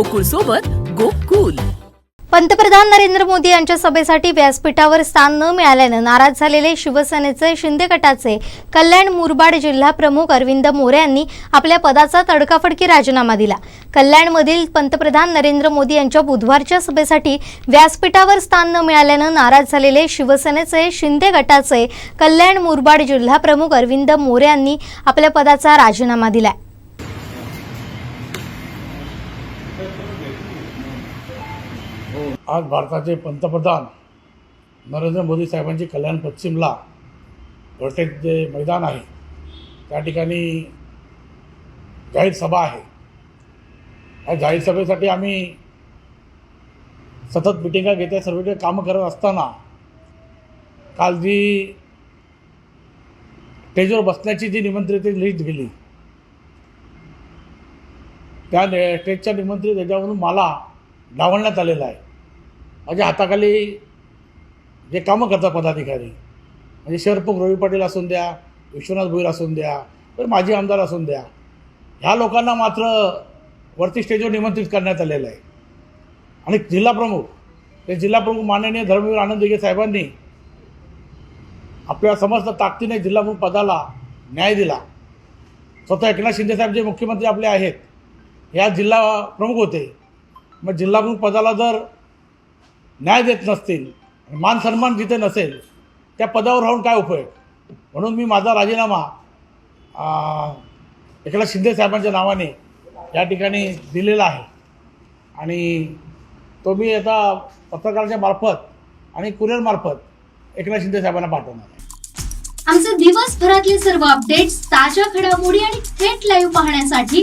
गोकुळ सोबत गोकुल. पंतप्रधान नरेंद्र मोदी यांच्या सभेसाठी व्यासपीठावर स्थान न मिळाल्यानं नाराज झालेले शिवसेनेचे शिंदे गटाचे कल्याण मुरबाड जिल्हा प्रमुख अरविंद मोरे यांनी आपल्या पदाचा तडकाफडकी राजीनामा दिला. कल्याणमधील पंतप्रधान नरेंद्र मोदी यांच्या बुधवारच्या सभेसाठी व्यासपीठावर स्थान न मिळाल्यानं नाराज झालेले शिवसेनेचे शिंदे गटाचे कल्याण मुरबाड जिल्हा प्रमुख अरविंद मोरे यांनी आपल्या पदाचा राजीनामा दिला आज भारताचे पंतप्रधान नरेंद्र मोदी साहेबांची कल्याण पश्चिमला वर्टेज जे मैदान आहे त्या ठिकाणी जाहीर सभा आहे. या जाहीर सभेसाठी आम्ही सतत मिटिंगा घेते सर्व कामं करत असताना काल जी स्टेजवर बसण्याची जी निमंत्रित लिस्ट गेली त्या स्टेजच्या निमंत्रित याच्यावरून मला डावलण्यात आलेलं आहे. माझ्या हाताखाली जे कामं करतात पदाधिकारी म्हणजे शहर रवी पाटील असून द्या विश्वनाथ भोईर असून द्या तर माजी आमदार असून द्या ह्या लोकांना मात्र वरती स्टेजवर निमंत्रित करण्यात आलेलं आहे. आणि जिल्हाप्रमुख ते जिल्हाप्रमुख माननीय धर्मवीर आनंद दिघे साहेबांनी आपल्या समस्त ताकदीने जिल्हाप्रमुख पदाला न्याय दिला. स्वतः एकनाथ शिंदे साहेब जे मुख्यमंत्री आपले आहेत ह्या जिल्हा प्रमुख होते. मग जिल्हा प्रमुख पदाला जर न्याय देत नसतील मान सन्मान जिथे नसेल त्या पदावर राहून काय उपयोग? म्हणून मी माझा राजीनामा आ, एकनाथ शिंदे साहेबांच्या नावाने या ठिकाणी दिलेला आहे. आणि तो मी आता पत्रकाराच्या मार्फत आणि कुरिअरमार्फत एकनाथ शिंदे साहेबांना पाठवणार आहे. आमचे दिवसभरातले सर्व अपडेट्स ताज्या घडामोडी आणि थेट लाईव्ह पाहण्यासाठी